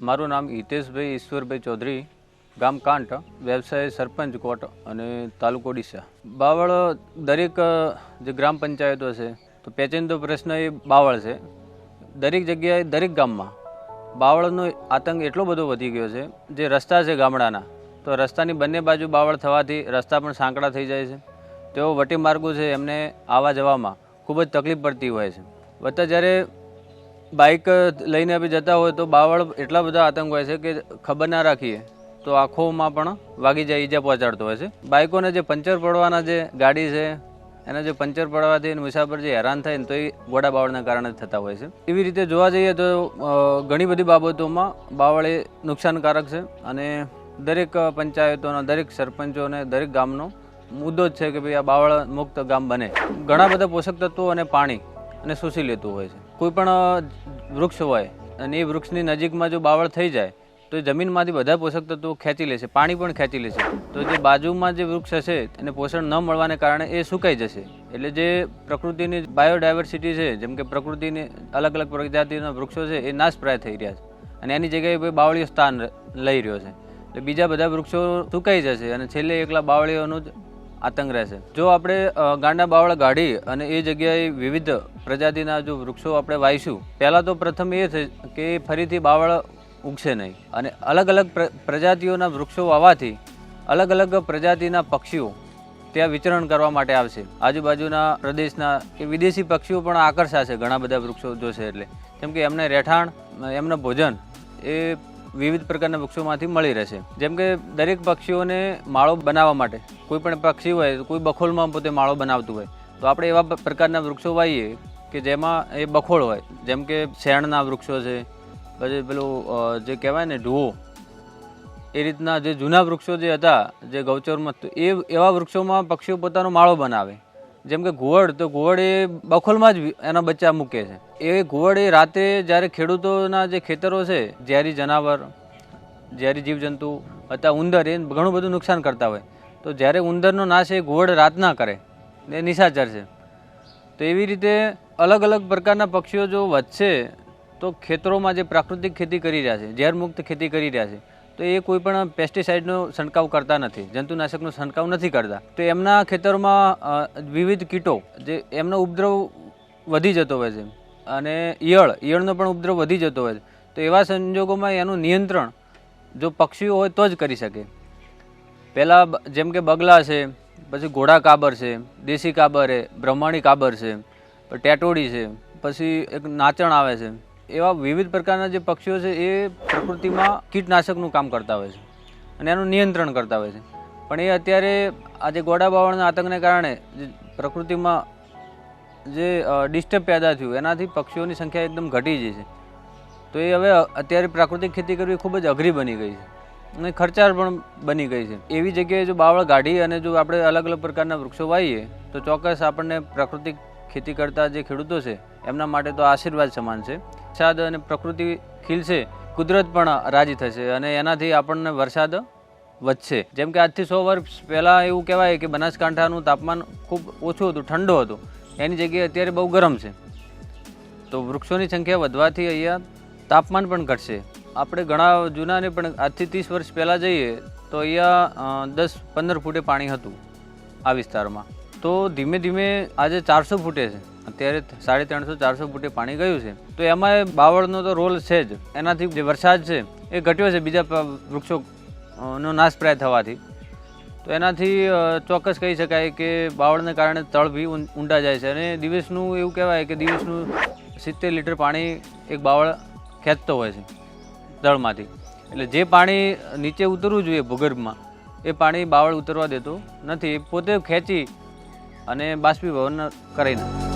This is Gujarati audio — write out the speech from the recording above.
મારું નામ હિતેશભાઈ ઈશ્વરભાઈ ચૌધરી, ગામ કાંટ વ્યવસાય સરપંચ કોટ અને તાલુકો ડીસા બાવળ દરેક જે ગ્રામ પંચાયતો છે, તો પેચેન્દો પ્રશ્ન એ બાવળ છે. દરેક જગ્યાએ, દરેક ગામમાં બાવળનો આતંક એટલો બધો વધી ગયો છે, જે રસ્તા છે ગામડાના, તો રસ્તાની બંને બાજુ બાવળ થવાથી રસ્તા પણ સાંકડા થઈ જાય છે. તેઓ વટી માર્ગો છે, એમને આવવા જવામાં ખૂબ જ તકલીફ પડતી હોય છે. વત્તા જ્યારે બાઇક લઈને બી જતા હોય તો બાવળ એટલા બધા આતંક હોય છે કે ખબર ના રાખીએ. તો આંખોમાં પણ વાગી જાય, ઈજા પહોંચાડતો હોય છે. બાઇકોને જે પંચર પડવાના જે ગાડી છે, એના જે પંચર પડવાથી મુસાફર જે હેરાન થાય ને તો એ ગોડા બાવળના કારણે થતા હોય છે. એવી રીતે જોવા જઈએ તો ઘણી બધી બાબતોમાં બાવળ એ નુકસાનકારક છે અને દરેક પંચાયતોના, દરેક સરપંચોને દરેક ગામનો મુદ્દો જ છે કે ભાઈ આ બાવળ મુક્ત ગામ બને. ઘણા બધા પોષક તત્વો અને પાણી અને શોષી લેતું હોય છે. કોઈ પણ વૃક્ષ હોય અને એ વૃક્ષની નજીકમાં જો બાવળ થઈ જાય, તો એ જમીનમાંથી બધા પોષક તત્વો ખેંચી લેશે પાણી પણ ખેંચી લેશે તો જે બાજુમાં જે વૃક્ષ હશે, એને પોષણ ન મળવાને કારણે એ સુકાઈ જશે. એટલે જે પ્રકૃતિની બાયોડાયવર્સિટી છે, જેમ કે પ્રકૃતિની અલગ અલગ પ્રજાતિના વૃક્ષો છે, એ નાશપ્રાય થઈ રહ્યા છે. અને એની જગ્યાએ બાવળીઓ સ્થાન લઈ રહ્યો છે. એટલે બીજા બધા વૃક્ષો સુકાઈ જશે અને છેલ્લે એકલા બાવળીઓનું જ આતંક રહેશે. જો આપણે ગાંડા બાવળ ગાઢી અને એ જગ્યાએ વિવિધ પ્રજાતિના જો વૃક્ષો આપણે વાવીશું, પહેલાં તો પ્રથમ એ છે કે ફરીથી બાવળ ઉગશે નહીં. અને અલગ અલગ પ્ર- પ્રજાતિઓના વૃક્ષો વાવવાથી અલગ અલગ પ્રજાતિના પક્ષીઓ ત્યાં વિચરણ કરવા માટે આવશે. આજુબાજુના પ્રદેશના કે વિદેશી પક્ષીઓ પણ આકર્ષાશે ઘણા બધા વૃક્ષો જોશે એટલે. કેમ કે એમને રહેઠાણ એમનું ભોજન એ વિવિધ પ્રકારના વૃક્ષોમાંથી મળી રહેશે. જેમ કે દરેક પક્ષીઓને માળો બનાવવા માટે કોઈ પણ પક્ષી હોય, કોઈ બખોલમાં પોતે માળો બનાવતું હોય, તો આપણે એવા પ્રકારના વૃક્ષો વાવીએ કે જેમાં એ બખોળ હોય. જેમ કે શેણના વૃક્ષો છે, પછી પેલું જે કહેવાય ને ઢુઓ એ રીતના જે જૂના વૃક્ષો જે હતા, જે ગૌચરમાં એ એવા વૃક્ષોમાં પક્ષીઓ પોતાનો માળો બનાવે. જેમ કે ઘુવડ, તો ઘુવડ એ બખોલમાં જ એના બચ્ચા મૂકે છે. એ ઘુવડ એ રાતે જ્યારે ખેડૂતોના જે ખેતરો છે, ઝેરી જનાવર, ઝેરી જીવજંતુ, અથવા ઉંદર, એ ઘણું બધું નુકસાન કરતા હોય. તો જ્યારે ઉંદરનો નાશ એ ઘુવડ રાતના કરે, એ નિશાચર છે. તો એવી રીતે અલગ અલગ પ્રકારના પક્ષીઓ જો વધશે, તો ખેતરોમાં જે પ્રાકૃતિક ખેતી કરી રહ્યા છે, ઝેરમુક્ત ખેતી કરી રહ્યા છે, તો એ કોઈ પણ પેસ્ટિસાઇડનો છંટકાવ કરતા નથી, જંતુનાશકનો છંટકાવ નથી કરતા. તો એમના ખેતરોમાં વિવિધ કીટો, જે એમનો ઉપદ્રવ વધી જતો હોય છે, અને ઈયળ, ઈયળનો પણ ઉપદ્રવ વધી જતો હોય છે. તો એવા સંજોગોમાં એનું નિયંત્રણ જો પક્ષીઓ હોય તો જ કરી શકે. પહેલાં જેમ કે બગલા છે, પછી ઘોડા કાબર છે, દેશી કાબર છે બ્રહ્માણી કાબર છે ટેટોડી છે, પછી એક નાચણ આવે છે. એવા વિવિધ પ્રકારના જે પક્ષીઓ છે એ પ્રકૃતિમાં કીટનાશકનું કામ કરતા હોય છે અને એનું નિયંત્રણ કરતા હોય છે. પણ એ અત્યારે આજે ગોડા બાવળના આતંકને કારણે જે પ્રકૃતિમાં જે ડિસ્ટર્બ પેદા થયું, એનાથી પક્ષીઓની સંખ્યા એકદમ ઘટી ગઈ છે. તો એ હવે અત્યારે પ્રાકૃતિક ખેતી કરવી ખૂબ જ અઘરી બની ગઈ છે. અને ખર્ચાળ પણ બની ગઈ છે. એવી જગ્યાએ જો બાવળ કાઢી અને જો આપણે અલગ અલગ પ્રકારના વૃક્ષો વાવીએ, તો ચોક્કસ આપણને પ્રાકૃતિક ખેતી કરતા જે ખેડૂતો છે, એમના માટે તો આશીર્વાદ સમાન છે. વરસાદ અને પ્રકૃતિ ખીલશે કુદરત પણ રાજી થશે અને એનાથી આપણને વરસાદ વધશે. જેમ કે આજથી સો વર્ષ પહેલાં એવું કહેવાય કે બનાસકાંઠાનું તાપમાન ખૂબ ઓછું હતું, ઠંડો હતું. એની જગ્યાએ અત્યારે બહુ ગરમ છે. તો વૃક્ષોની સંખ્યા વધવાથી અહીંયા તાપમાન પણ ઘટશે. આપણે ઘણા જૂના ને પણ આજથી ત્રીસ વર્ષ પહેલાં જઈએ, તો અહીંયા દસ પંદર ફૂટે પાણી હતું આ વિસ્તારમાં. તો ધીમે ધીમે આજે ચારસો ફૂટે છે. અત્યારે સાડી ત્રણસો, ચારસો ફૂટે પાણી ગયું છે. તો એમાં બાવળનો તો રોલ છે જ. એનાથી જે વરસાદ છે, એ ઘટ્યો છે બીજા વૃક્ષો નો નાશપ્રાય થવાથી. તો એનાથી ચોક્કસ કહી શકાય કે બાવળને કારણે તળ બી ઊંડા જાય છે. અને દિવસનું એવું કહેવાય કે દિવસનું સિત્તેર લીટર પાણી એક બાવળ ખેંચતો હોય છે. તળમાંથી. એટલે જે પાણી નીચે ઉતરવું જોઈએ ભૂગર્ભમાં, એ પાણી બાવળ ઉતરવા દેતું નથી. પોતે ખેંચી અને બાષ્પીભવન કરી નાખે.